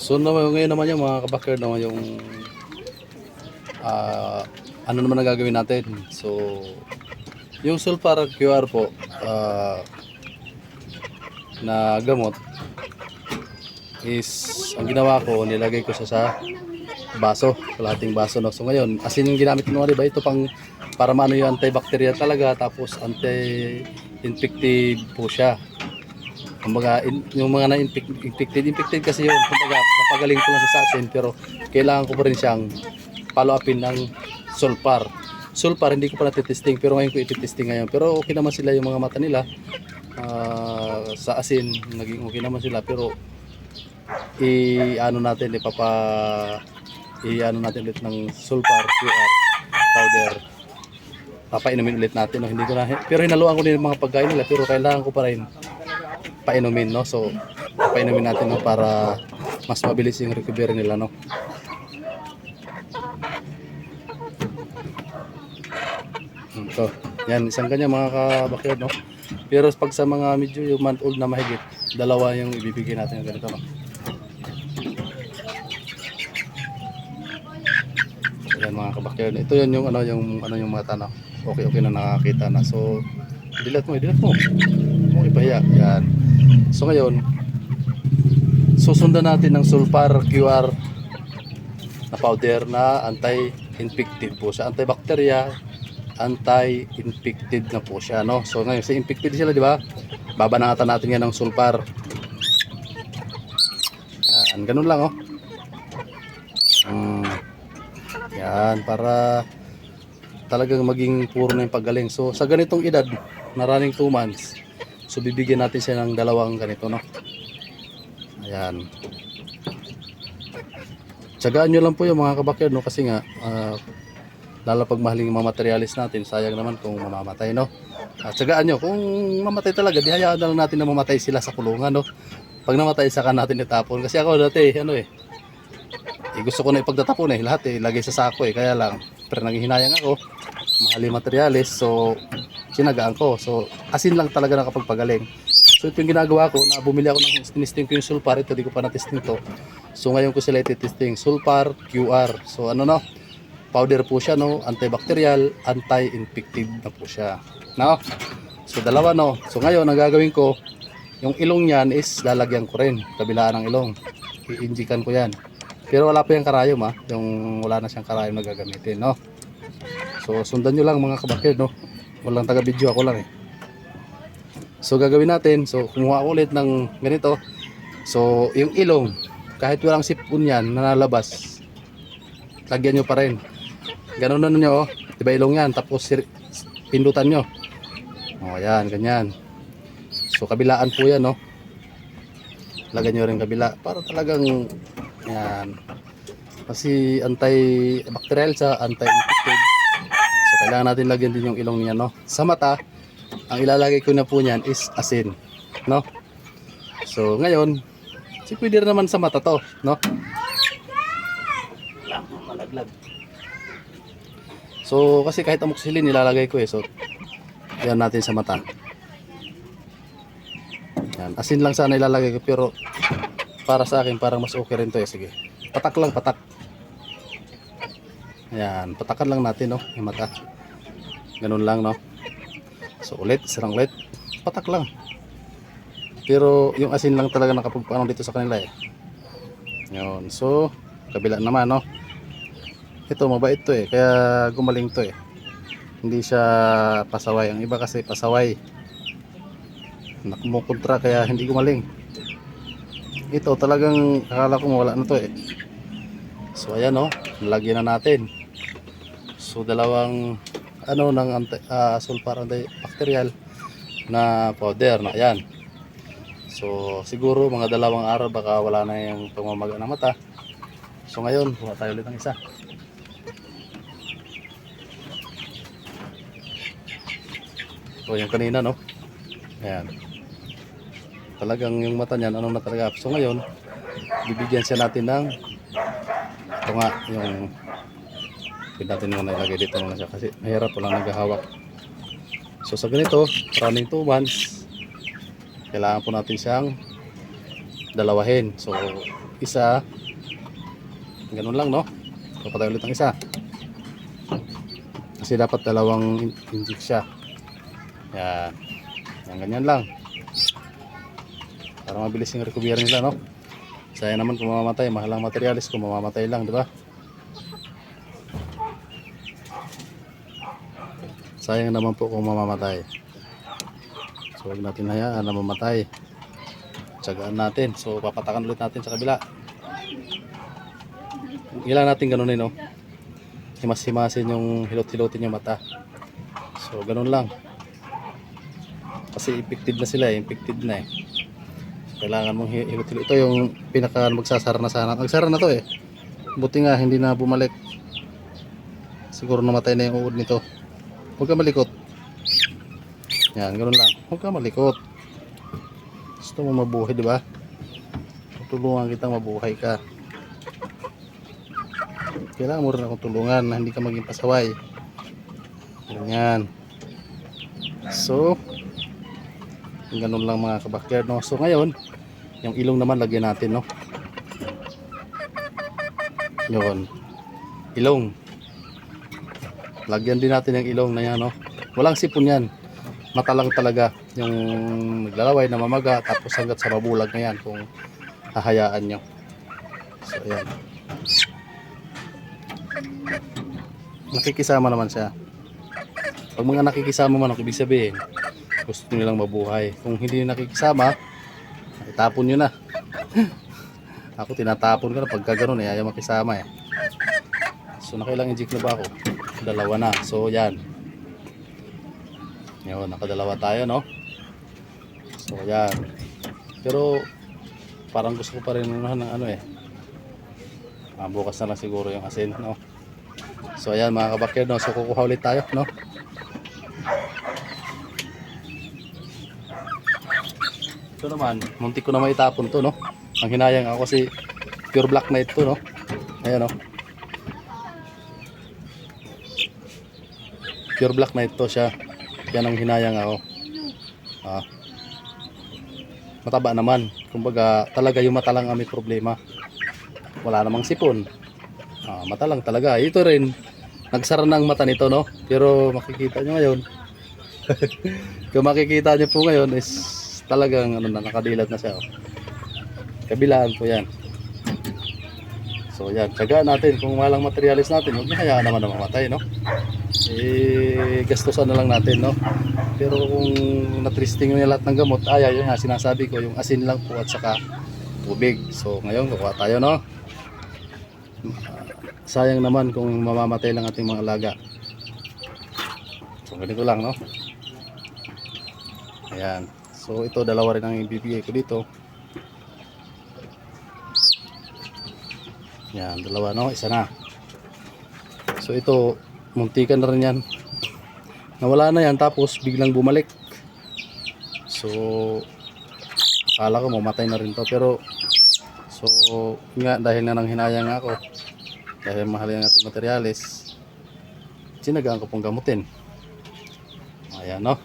So naman, ngayon naman yung mga kabakir naman yung ah, ano naman ang gagawin natin. So yung sulfur QR po ah, na gamot is ang ginawa ko nilagay ko siya sa baso, kalahating baso no. So ngayon, asin yung ginamit ko ba ito pang para maano yung antibacterial talaga tapos anti-infective po siya. Kumbaga, yung mga na-infected, infected kasi yun, kumbaga, napagaling ko lang sa atin, pero kailangan ko pa rin siyang follow upin ng sulfur. Sulfur, hindi ko pa natitesting, pero ngayon ko ititesting ngayon. Pero okay naman sila yung mga mata nila. Ah, sa asin, naging okay naman sila, pero i-ano natin, ipapa i-ano natin ulit ng sulfur QR powder papainumin ulit natin no? hindi ko na pero hinaluan ko din mga pagkain nila pero kailangan ko pa rin painumin no so painumin natin no para mas mabilis yung recovery nila no ito yan isang kanya mga kabakyard no pero pag sa mga medyo yung month old na mahigit dalawa yung ibibigay natin ng ganito no Ayan mga kabakyard. Ito yun yung ano yung ano yung mata na. Okay okay na nakakita na. So dilat mo, dilat mo. Mo ipahiya. Yan. So ngayon susundan natin ng sulfur QR na powder na anti-infective po siya. Antibacteria, anti-infected na po siya, no? So ngayon, sa infected sila, di ba? Babanatan natin yan ng sulfur. Yan, ganun lang, oh. Mm. Yan, para talagang maging puro na yung paggaling. So, sa ganitong edad, na running 2 months, so bibigyan natin siya ng dalawang ganito, no? Ayan. Tsagaan nyo lang po yung mga kabakyard, no? Kasi nga, ah, lalo pag mahaling mga materialis natin, sayang naman kung mamamatay, no? At tsagaan nyo, kung mamatay talaga, di hayaan na lang natin na mamatay sila sa kulungan, no? Pag namatay, saka natin itapon. Kasi ako dati, ano eh, eh, gusto ko na ipagtatapon eh, lahat eh, lagay sa sako eh, kaya lang, pero nanghihinayang ako, mahal yung materialis, so, sinagaan ko. So, asin lang talaga nakapagpagaling. So, ito yung ginagawa ko, na bumili ako ng tinisting ko yung sulfur, ito di ko pa na-testing to. So, ngayon ko sila ititesting, sulfur QR. So, ano no, powder po siya, no, antibacterial, anti-infective na po siya. No? So, dalawa, no. So, ngayon, ang gagawin ko, yung ilong niyan is lalagyan ko rin, kabilaan ng ilong. I-injikan ko yan. Pero wala pa yung karayom ha. Yung wala na siyang karayom na gagamitin, no? So, sundan nyo lang mga kabakid, no? Walang taga-video ako lang eh. So, gagawin natin. So, kumuha ulit ng ganito. So, yung ilong, kahit walang sipon yan na lagyan nyo pa rin. Ganun na nyo, oh. Diba ilong yan? Tapos, pindutan nyo. O, yan, ganyan. So, kabilaan po yan, no? Lagyan nyo rin kabila. Para talagang yan. Kasi anti-bacterial sa anti-infected. Kailangan natin lagyan din yung ilong niya, no? Sa mata, ang ilalagay ko na po niyan is asin, no? So ngayon, si pwede naman sa mata to, no? Malaglag. So kasi kahit amoxicillin nilalagay ko eh. So yan natin sa mata. Yan, asin lang sana ilalagay ko pero para sa akin parang mas okay rin to eh. Sige. Patak lang, patak. Ayan, patakan lang natin no, yung mata. Ganun lang no. So ulit, sarang ulit. Patak lang. Pero yung asin lang talaga nakapagpaano dito sa kanila eh. Yun. So, kabila naman no. Ito mabait to eh, kaya gumaling to eh. Hindi siya pasaway. Ang iba kasi pasaway. Nakumukontra kaya hindi gumaling ito talagang akala ko wala na to eh so ayan o lagyan na natin so dalawang ano ng anti, uh, sulfur antibacterial na powder na ayan. So siguro mga dalawang araw baka wala na yung pamamaga ng mata. So ngayon kuha tayo ulit ng isa. So yung kanina no? Ayan. Talagang yung mata niyan ano na talaga. So ngayon bibigyan siya natin ng ito nga yung pwede natin muna ilagay dito muna siya kasi mahirap wala naghahawak so sa ganito running 2 months kailangan po natin siyang dalawahin. So, isa, ganun lang, no? Papatay ulit ang isa. Kasi dapat dalawang in- inject siya. Yan. Yan, ganyan lang. Para mabilis yung recovery nila, no? Sayang naman kung mamamatay. Mahal ang materialis kung mamamatay lang, di ba? Sayang naman po kung mamamatay. So, huwag natin hayaan na mamatay. Tsagaan natin. So, papatakan ulit natin sa kabila. Ilan natin ganun eh, no? Himas-himasin yung hilot-hilotin yung mata. So, ganun lang. Kasi effective na sila eh. Effective na eh. Kailangan mong hi- hilot-hilot. Ito yung pinaka magsasara na sana. Nagsara na to eh. Buti nga, hindi na bumalik. Siguro namatay na yung uod nito. Huwag ka malikot. Yan, ganun lang. Huwag ka malikot. Gusto mo mabuhay, di ba? Tutulungan kita mabuhay ka. Kailangan mo rin akong tulungan na hindi ka maging pasaway. Ganyan. So, ganun lang mga kabakyard, no? So, ngayon, yung ilong naman lagyan natin, no? Yun. Ilong. Lagyan din natin yung ilong na yan, no? Walang sipon yan. Mata lang talaga yung naglalaway, namamaga, tapos hanggat sa mabulag na yan kung hahayaan nyo. So, ayan. Nakikisama naman siya. Pag mga nakikisama man, ibig sabihin, gusto nilang mabuhay. Kung hindi nakikisama, itapon nyo na. ako tinatapon ko na pagka ganun eh, ayaw makisama eh. So nakailang inject na ba ako? Dalawa na. So yan. Yun, nakadalawa tayo no? So yan. Pero parang gusto ko pa rin unahan ng ano eh. Ah, bukas na lang siguro yung asin no? So ayan mga kabakyer no? So kukuha ulit tayo no? Ito naman, muntik ko na maitapon to no? Ang hinayang ako kasi pure black na ito no? Ayan no? Pure black na ito siya. Yan ang hinayang ako. Ah. mataba naman. Kumbaga talaga yung mata lang ang may problema. Wala namang sipon. Ah, mata lang talaga. Ito rin nagsara na ang mata nito no? Pero makikita nyo ngayon kung makikita nyo po ngayon is talagang ano na nakadilat na siya oh. kabilaan po yan. So yan. Tsagaan natin. Kung walang materialis natin huwag niya hayaan naman na mamatay no eh gastusan na lang natin no? Pero kung natristing nyo lahat ng gamot ay ayun nga sinasabi ko yung asin lang po at saka tubig. So ngayon kukuha tayo no? Sayang naman kung mamamatay lang ating mga alaga. So ganito lang no? Ayan. So ito dalawa rin ang ibibigay ko dito. Yan dalawa no? Isa na. So ito muntikan na rin yan. Nawala na yan tapos biglang bumalik. So akala ko mamatay na rin to. Pero so nga dahil na nang hinayang ako dahil mahal yung ating materialis sinagaan ko pong gamutin. Ayan no?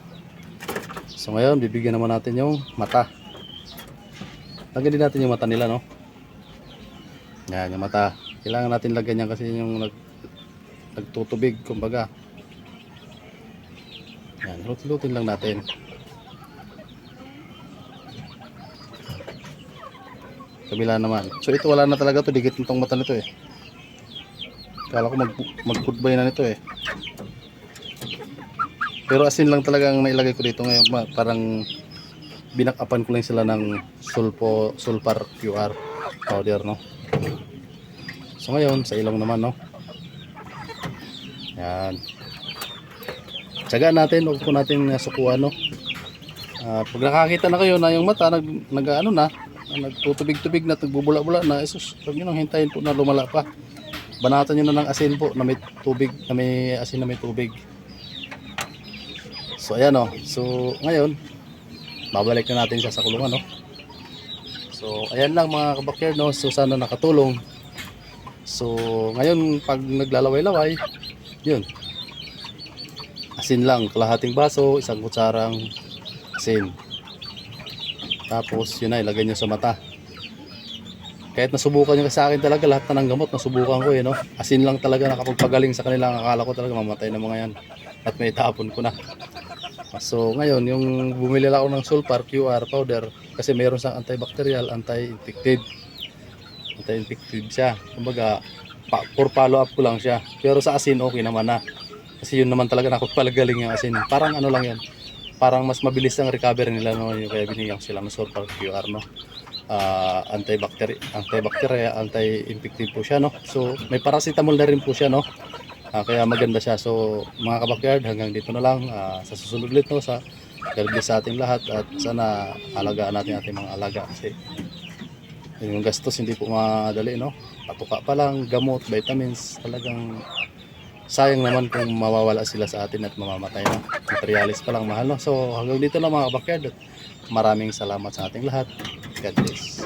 So ngayon bibigyan naman natin yung mata. Lagyan din natin yung mata nila no? Yan yung mata. Kailangan natin lagyan yan kasi yung nag nagtutubig kumbaga. Yan lut-lutin lang natin. Kabila naman. So ito wala na talaga to. Digit nitong mata nito eh. Kala ko mag, magpudbay na nito eh. Pero asin lang talaga ang nailagay ko dito ngayon. Parang binakapan ko lang sila ng sulpo sulfar QR powder no? So ngayon sa ilong naman no yan. Tsagaan natin, huwag po natin uh, sukuan, no? Ah, pag nakakita na kayo na yung mata, nag, nag ano na, nagtutubig-tubig na, nagbubula-bula na, isus, huwag nyo nang hintayin po na lumala pa. Banatan nyo na ng asin po na may tubig, na may asin na may tubig. So, ayan, no? So, ngayon, babalik na natin siya sa kulungan, no? So, ayan lang mga kabakyer, no? So, sana nakatulong. So, ngayon, pag naglalaway-laway, yun. Asin lang, kalahating baso, isang kutsarang asin. Tapos yun na, ilagay nyo sa mata. Kahit nasubukan nyo sa akin talaga, lahat na ng gamot nasubukan ko eh, no? Asin lang talaga nakapagpagaling sa kanila. Akala ko talaga mamatay na mga yan. At may tapon ko na. So ngayon, yung bumili ako ng Sulfar QR powder kasi meron siyang antibacterial, anti-infective. Anti-infective siya. Kumbaga, pa, for follow up ko lang siya. Pero sa asin, okay naman na. Kasi yun naman talaga nakapagpagaling yung asin. Parang ano lang yan. Parang mas mabilis ang recovery nila no, yung kaya binigyan sila ng Sulfar QR no. Ah, antibacteria, antibacteria, anti-infective po siya no. So may paracetamol na rin po siya no. Ah, kaya maganda siya. So mga kabakyard, hanggang dito na lang. Ah, sa susunod ulit no, sa God bless sa ating lahat at sana alagaan natin ating mga alaga kasi yung gastos hindi po madali no. Patuka pa lang, gamot, vitamins, talagang sayang naman kung mawawala sila sa atin at mamamatay na. Materialis pa lang mahal no. So hanggang dito lang mga kabakyard maraming salamat sa ating lahat. God bless.